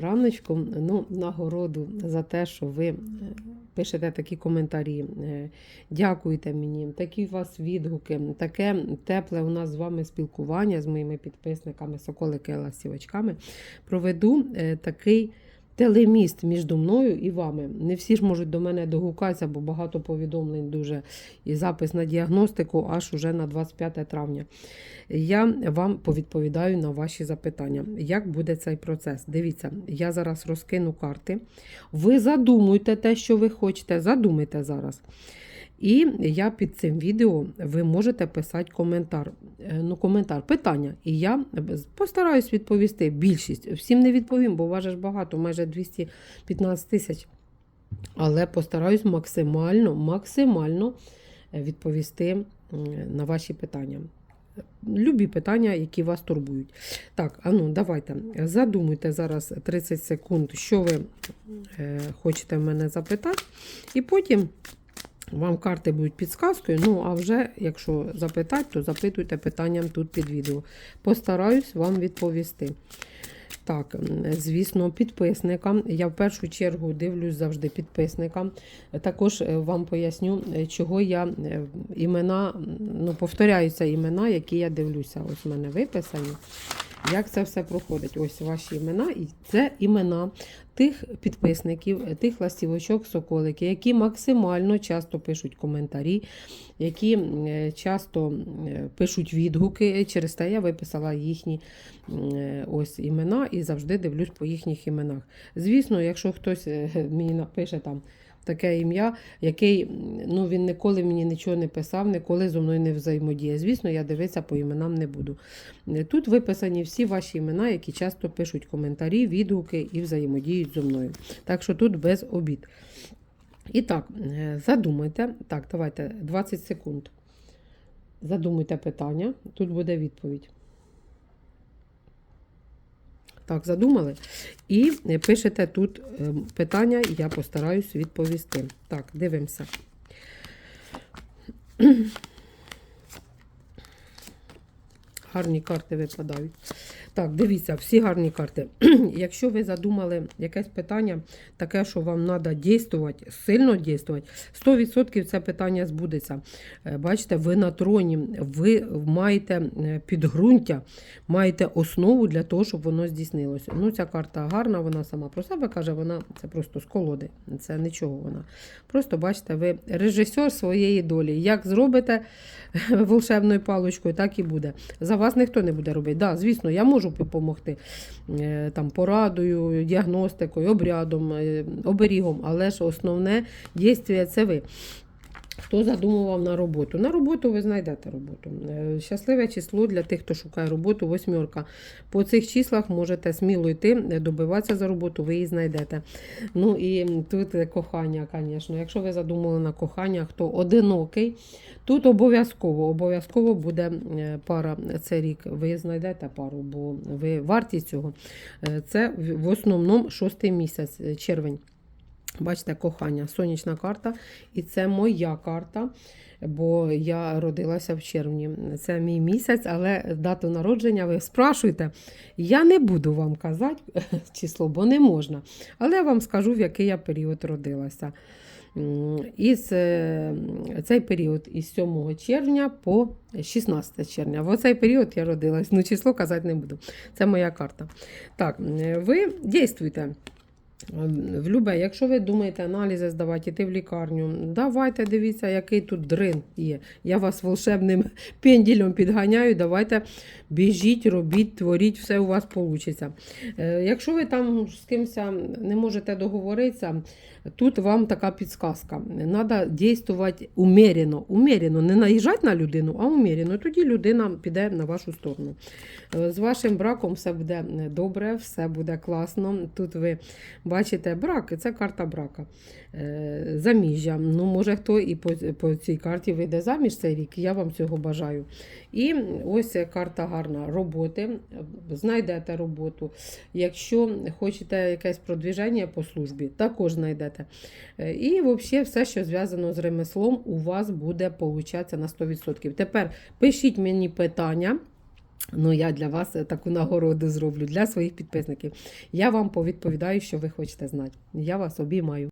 Раночку, ну, нагороду за те, що ви е, пишете такі коментарі. дякуйте мені, такі у вас відгуки, таке тепле у нас з вами спілкування з моїми підписниками, соколики ласівочками. Проведу е, такий телеміст між мною і вами. Не всі ж можуть до мене догукатися, бо багато повідомлень дуже і запис на діагностику аж уже на 25 травня. Я вам повідповідаю на ваші запитання. Як буде цей процес? Дивіться, я зараз розкину карти. Ви задумуйте те, що ви хочете, задумайте зараз. І я під цим відео ви можете писати коментар. Е, Ну, коментар, питання. І я постараюсь відповісти. Більшість. Всім не відповім, бо важиш багато, майже 215 тисяч. Але постараюсь максимально, максимально е, відповісти на ваші питання. Любі питання, які вас турбують. Так, а ну давайте задумуйте зараз 30 секунд, що ви е, хочете в мене запитати, і потім вам карти будуть підсказкою. Ну, а вже, якщо запитати, то запитуйте питанням тут під відео. Постараюсь вам відповісти. Так, звісно, підписникам. Я в першу чергу дивлюсь завжди підписникам. Також е, вам поясню, е, чого я е, імена, ну, повторяються імена, які я дивлюся. Ось в мене виписані. Як це все проходить? Ось ваші імена, і це імена тих підписників, тих ластівочок, соколики, які максимально часто пишуть коментарі, які часто пишуть відгуки. Через те я виписала їхні ось імена і завжди дивлюсь по їхніх іменах. Звісно, якщо хтось е, мені напише там. Таке ім'я, який ну, він ніколи мені нічого не писав, ніколи зі мною не взаємодіє. Звісно, я дивитися по іменам не буду. Е, Тут виписані всі ваші імена, які часто пишуть коментарі, відгуки і взаємодіють зі мною. Так що тут без обід. І так, е, задумайте. Так, давайте 20 секунд. Задумуйте питання, тут буде відповідь. Так, задумали. І е, пишете тут е, питання, і я постараюсь відповісти. Так, дивимося. Гарні карти випадають. Так, дивіться, всі гарні карти. Якщо ви задумали якесь питання, таке, що вам треба дійствувати, сильно дійствувати, 100% це питання збудеться. Е, Бачите, ви на троні, ви маєте е, підґрунтя, маєте основу для того, щоб воно здійснилося. Ну, ця карта гарна, вона сама про себе каже, вона це просто з колоди. Це нічого вона. Просто бачите, ви режисер своєї долі. Як зробите волшебною паличкою, так і буде. За вас ніхто не буде робити. Да, звісно, я можу допомогти е, там, порадою, діагностикою, обрядом, е, оберігом, але ж основне дійство це ви. Хто задумував на роботу? На роботу ви знайдете роботу. Е, Щасливе число для тих, хто шукає роботу, восьмерка. По цих числах можете сміло йти, е, добиватися за роботу, ви її знайдете. Ну і тут е, кохання, звісно. Якщо ви задумали на кохання, хто одинокий, тут обов'язково обов'язково буде пара цей рік. Ви знайдете пару, бо ви варті цього. Це в основному шостий місяць, червень. Бачите, кохання, сонячна карта, і це моя карта, бо я родилася в червні. Це мій місяць, але дату народження ви спрашуєте. Я не буду вам казати число, бо не можна. Але я вам скажу, в який я період родилася. Е, цей період із 7 червня по 16 червня. В цей період я родилась. Ну, число казати не буду. Це моя карта. Так, ви дійствуйте. В любе, якщо ви думаєте аналізи здавати, йти в лікарню, давайте дивіться, який тут дрин є. Я вас волшебним пенділем підганяю. Давайте біжіть, робіть, творіть, все у вас вийде. Якщо ви там з кимось не можете договоритися, тут вам така підсказка. Треба діяти умерено. Умерено, не наїжджати на людину, а умерено. Тоді людина піде на вашу сторону. Е, З вашим браком все буде добре, все буде класно. Тут ви бачите брак, це карта брака. Е, Заміжжя. Ну, може, хто і по, по цій карті вийде заміж цей рік. Я вам цього бажаю. І ось карта гарна роботи. Знайдете роботу. Якщо хочете якесь продвіження по службі, також знайдете. Е, І взагалі все, що зв'язано з ремеслом, у вас буде получатися на 100%. Тепер пишіть мені питання. Ну, я для вас е, таку нагороду зроблю для своїх підписників. Я вам повідповідаю, що ви хочете знати. Я вас обіймаю.